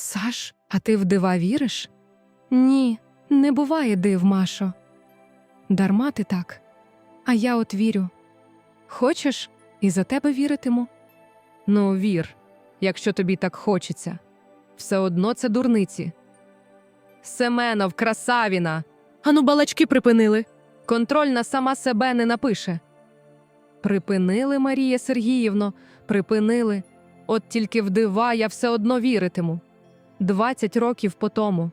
Саш, а ти в дива віриш? Ні, не буває див, Машо. Дарма ти так. А я от вірю. Хочеш, і за тебе віритиму? Ну, вір, якщо тобі так хочеться. Все одно це дурниці. Семенов, красавіна. Ану, балачки припинили. Контрольна сама себе не напише. Припинили, Марія Сергіївно, припинили. От тільки в дива я все одно віритиму. Двадцять років по тому.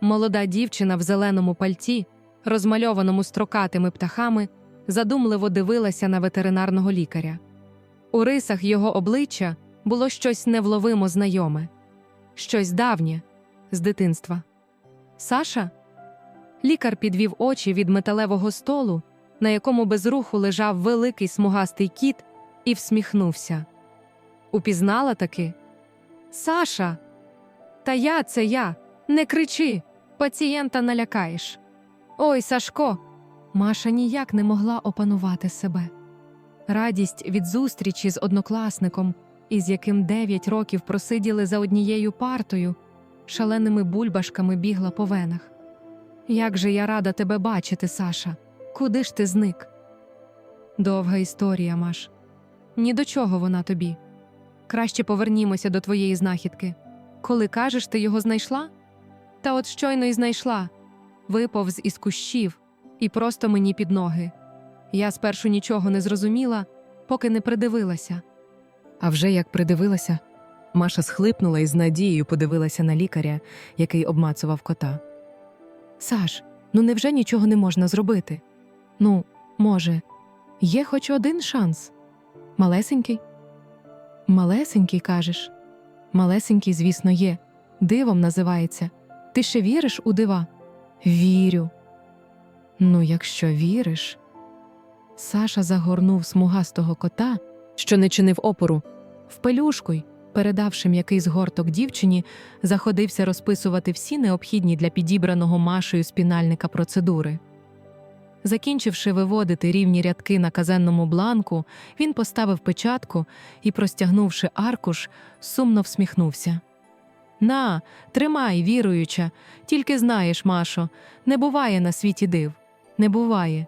Молода дівчина в зеленому пальті, розмальованому строкатими птахами, задумливо дивилася на ветеринарного лікаря. У рисах його обличчя було щось невловимо знайоме, щось давнє з дитинства. Саша? Лікар підвів очі від металевого столу, на якому без руху лежав великий смугастий кіт, і всміхнувся. Упізнала таки. Саша. Та я це я. Не кричи. Пацієнта налякаєш. Ой, Сашко. Маша ніяк не могла опанувати себе. Радість від зустрічі з однокласником, із яким дев'ять років просиділи за однією партою, шаленими бульбашками бігла по венах. Як же я рада тебе бачити, Саша. Куди ж ти зник? Довга історія, Маш. Ні до чого вона тобі. Краще повернімося до твоєї знахідки. Коли кажеш, ти його знайшла? Та от щойно й знайшла. Виповз із кущів і просто мені під ноги. Я спершу нічого не зрозуміла, поки не придивилася. А вже як придивилася, Маша схлипнула і з надією подивилася на лікаря, який обмацував кота. Саш, ну невже нічого не можна зробити? Ну, може, є хоч один шанс. Малесенький? Малесенький, кажеш. Малесенький, звісно, є. Дивом називається. Ти ще віриш у дива? Вірю. Ну, якщо віриш. Саша загорнув смугастого кота, що не чинив опору, в пелюшку й, передавши м'який згорток дівчині, заходився розписувати всі необхідні для підібраного Машею спінальника процедури. Закінчивши виводити рівні рядки на казенному бланку, він поставив печатку і, простягнувши аркуш, сумно всміхнувся. На, тримай, віруюча, тільки знаєш, Машо, не буває на світі див, не буває.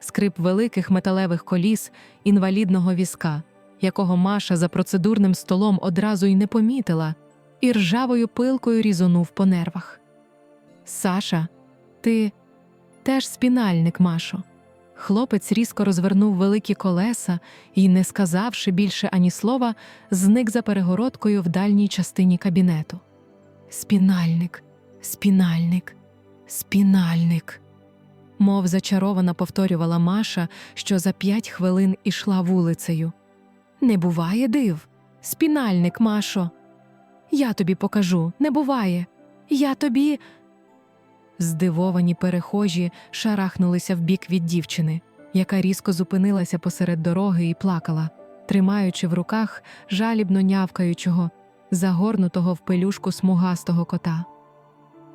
Скрип великих металевих коліс інвалідного візка, якого Маша за процедурним столом одразу й не помітила, і ржавою пилкою різонув по нервах. Саша, ти теж спінальник, Машо. Хлопець різко розвернув великі колеса і, не сказавши більше ані слова, зник за перегородкою в дальній частині кабінету. Спінальник, спінальник, спінальник. Мов зачарована повторювала Маша, що за п'ять хвилин ішла вулицею. Не буває див. Спінальник, Машо. Я тобі покажу, не буває. Я тобі. Здивовані перехожі шарахнулися вбік від дівчини, яка різко зупинилася посеред дороги і плакала, тримаючи в руках жалібно нявкаючого, загорнутого в пелюшку смугастого кота.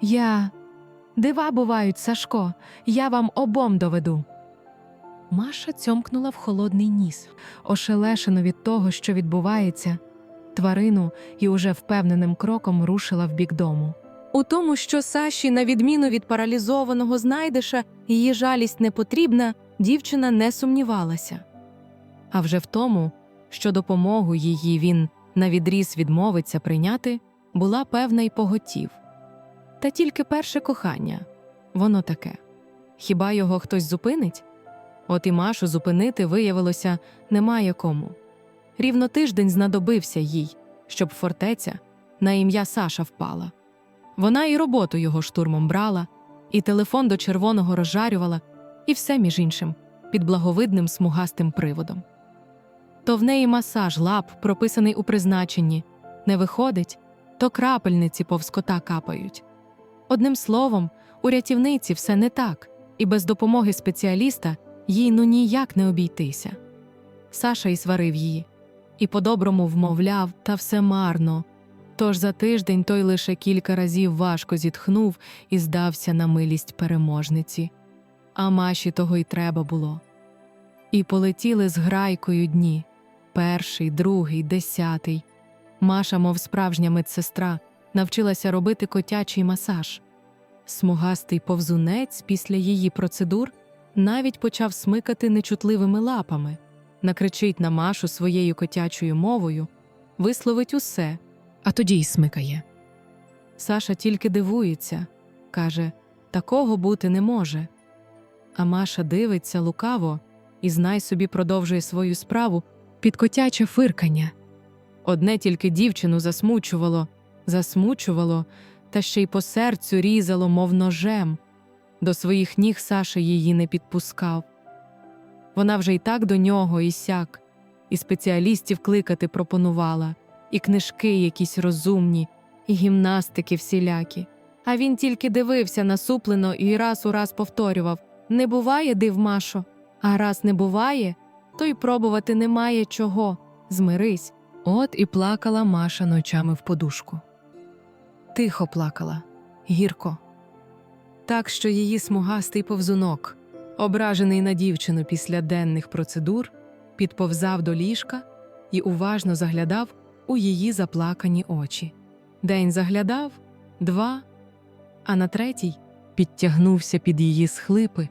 Я. Дива бувають, Сашко, я вам обом доведу. Маша цьомкнула в холодний ніс, ошелешено від того, що відбувається, тварину і уже впевненим кроком рушила в бік дому. У тому, що Саші, на відміну від паралізованого знайдеша, її жалість не потрібна, дівчина не сумнівалася. А вже в тому, що допомогу її він навідріз відмовиться прийняти, була певна й поготів. Та тільки перше кохання воно таке. Хіба його хтось зупинить? От і Машу зупинити виявилося немає кому. Рівно тиждень знадобився їй, щоб фортеця на ім'я Саша впала. Вона і роботу його штурмом брала, і телефон до червоного розжарювала, і все між іншим під благовидним смугастим приводом. То в неї масаж лап, прописаний у призначенні, не виходить, то крапельниці повз кота капають. Одним словом, у рятівниці все не так, і без допомоги спеціаліста їй ну ніяк не обійтися. Саша й сварив її, і по-доброму вмовляв, та все марно. Тож за тиждень той лише кілька разів важко зітхнув і здався на милість переможниці. А Маші того й треба було. І полетіли з грайкою дні перший, другий, десятий. Маша, мов справжня медсестра, навчилася робити котячий масаж. Смугастий повзунець після її процедур навіть почав смикати нечутливими лапами, накричить на Машу своєю котячою мовою, висловить усе, а тоді й смикає. Саша тільки дивується, каже такого бути не може. А Маша дивиться лукаво і знай собі продовжує свою справу під котяче фиркання. Одне тільки дівчину засмучувало, засмучувало, та ще й по серцю різало, мов ножем. До своїх ніг Саша її не підпускав. Вона вже й так до нього і сяк, і спеціалістів кликати пропонувала, і книжки якісь розумні, і гімнастики всілякі. А він тільки дивився насуплено і раз у раз повторював Не буває, див Машо, а раз не буває, то й пробувати немає чого. Змирись. От і плакала Маша ночами в подушку. Тихо плакала, гірко. Так що її смугастий повзунок, ображений на дівчину після денних процедур, підповзав до ліжка і уважно заглядав у її заплакані очі. День заглядав, два, а на третій підтягнувся під її схлипи,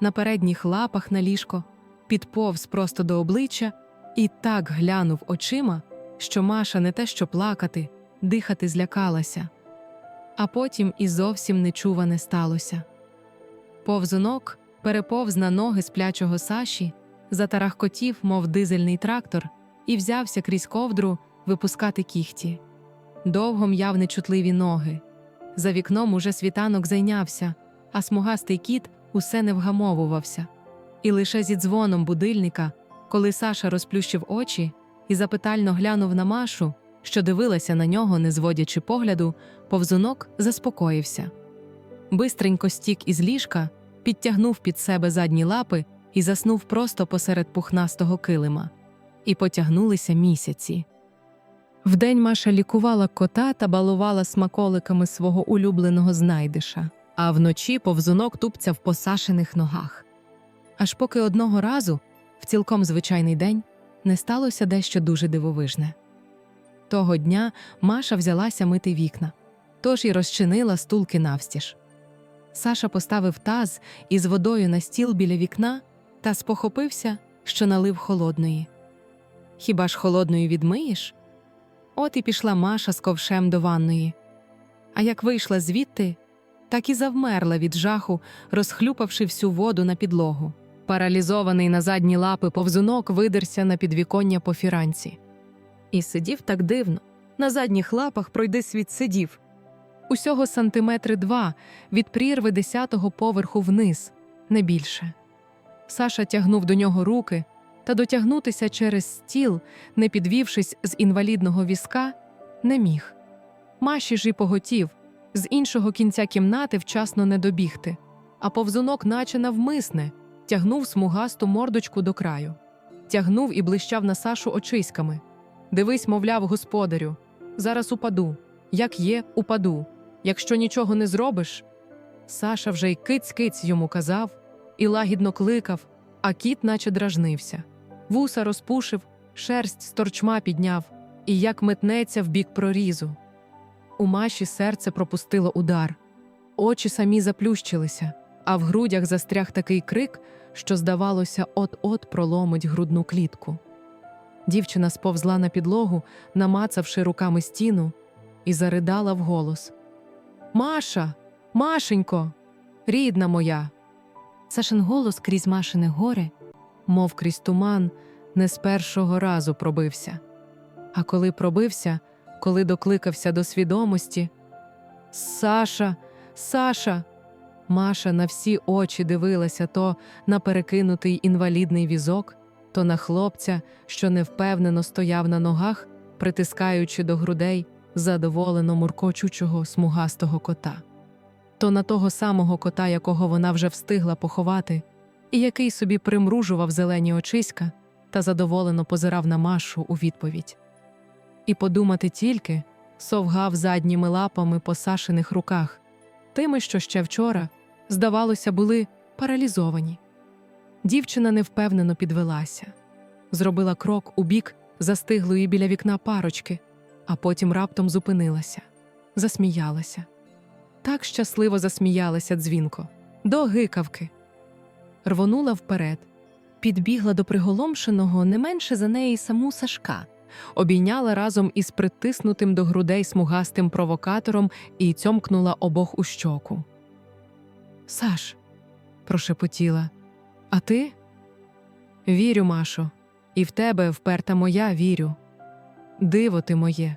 на передніх лапах на ліжко, підповз просто до обличчя і так глянув очима, що Маша не те що плакати, дихати злякалася. А потім і зовсім нечуване сталося. Повзунок переповз на ноги сплячого Саші, затарахкотів, мов дизельний трактор, і взявся крізь ковдру випускати кіхті. Довго м'яв нечутливі ноги. За вікном уже світанок зайнявся, а смугастий кіт усе не вгамовувався. І лише зі дзвоном будильника, коли Саша розплющив очі і запитально глянув на Машу, що дивилася на нього, не зводячи погляду, повзунок заспокоївся. Бистренько стік із ліжка, підтягнув під себе задні лапи і заснув просто посеред пухнастого килима. І потягнулися місяці. Вдень Маша лікувала кота та балувала смаколиками свого улюбленого знайдиша, а вночі повзунок тупця в посашених ногах. Аж поки одного разу, в цілком звичайний день, не сталося дещо дуже дивовижне. Того дня Маша взялася мити вікна, тож і розчинила стулки навстіж. Саша поставив таз із водою на стіл біля вікна та спохопився, що налив холодної. Хіба ж холодною відмиєш? От і пішла Маша з ковшем до ванної. А як вийшла звідти, так і завмерла від жаху, розхлюпавши всю воду на підлогу. Паралізований на задні лапи повзунок видерся на підвіконня по фіранці. І сидів так дивно. На задніх лапах пройди світ сидів. Усього сантиметри два від прірви десятого поверху вниз, не більше. Саша тягнув до нього руки, та дотягнутися через стіл, не підвівшись з інвалідного візка, не міг. Маші ж і поготів, з іншого кінця кімнати вчасно не добігти, а повзунок, наче навмисне, тягнув смугасту мордочку до краю, тягнув і блищав на Сашу очиськами. Дивись, мовляв, господарю, зараз упаду. Як є, упаду. Якщо нічого не зробиш. Саша вже й киць-киць йому казав і лагідно кликав, а кіт наче дражнився. Вуса розпушив, шерсть з торчма підняв, і як метнеться в бік прорізу. У Маші серце пропустило удар, очі самі заплющилися, а в грудях застряг такий крик, що, здавалося, от-от проломить грудну клітку. Дівчина сповзла на підлогу, намацавши руками стіну, і заридала вголос: Маша, Машенько, рідна моя. Сашин голос крізь Машине горе, мов крізь туман, не з першого разу пробився. А коли пробився, коли докликався до свідомості, Саша, Саша. Маша на всі очі дивилася то на перекинутий інвалідний візок, то на хлопця, що невпевнено стояв на ногах, притискаючи до грудей задоволено муркочучого смугастого кота, то на того самого кота, якого вона вже встигла поховати, і який собі примружував зелені очиська та задоволено позирав на Машу у відповідь. І подумати тільки совгав задніми лапами по Сашиних руках, тими, що ще вчора, здавалося, були паралізовані. Дівчина невпевнено підвелася, зробила крок у бік застиглої біля вікна парочки, а потім раптом зупинилася, засміялася. Так щасливо засміялася дзвінко, до гикавки. Рвонула вперед, підбігла до приголомшеного не менше за неї саму Сашка, обійняла разом із притиснутим до грудей смугастим провокатором і цьомкнула обох у щоку. Саш, прошепотіла, а ти? Вірю, Машо, і в тебе вперта моя вірю. Диво ти моє.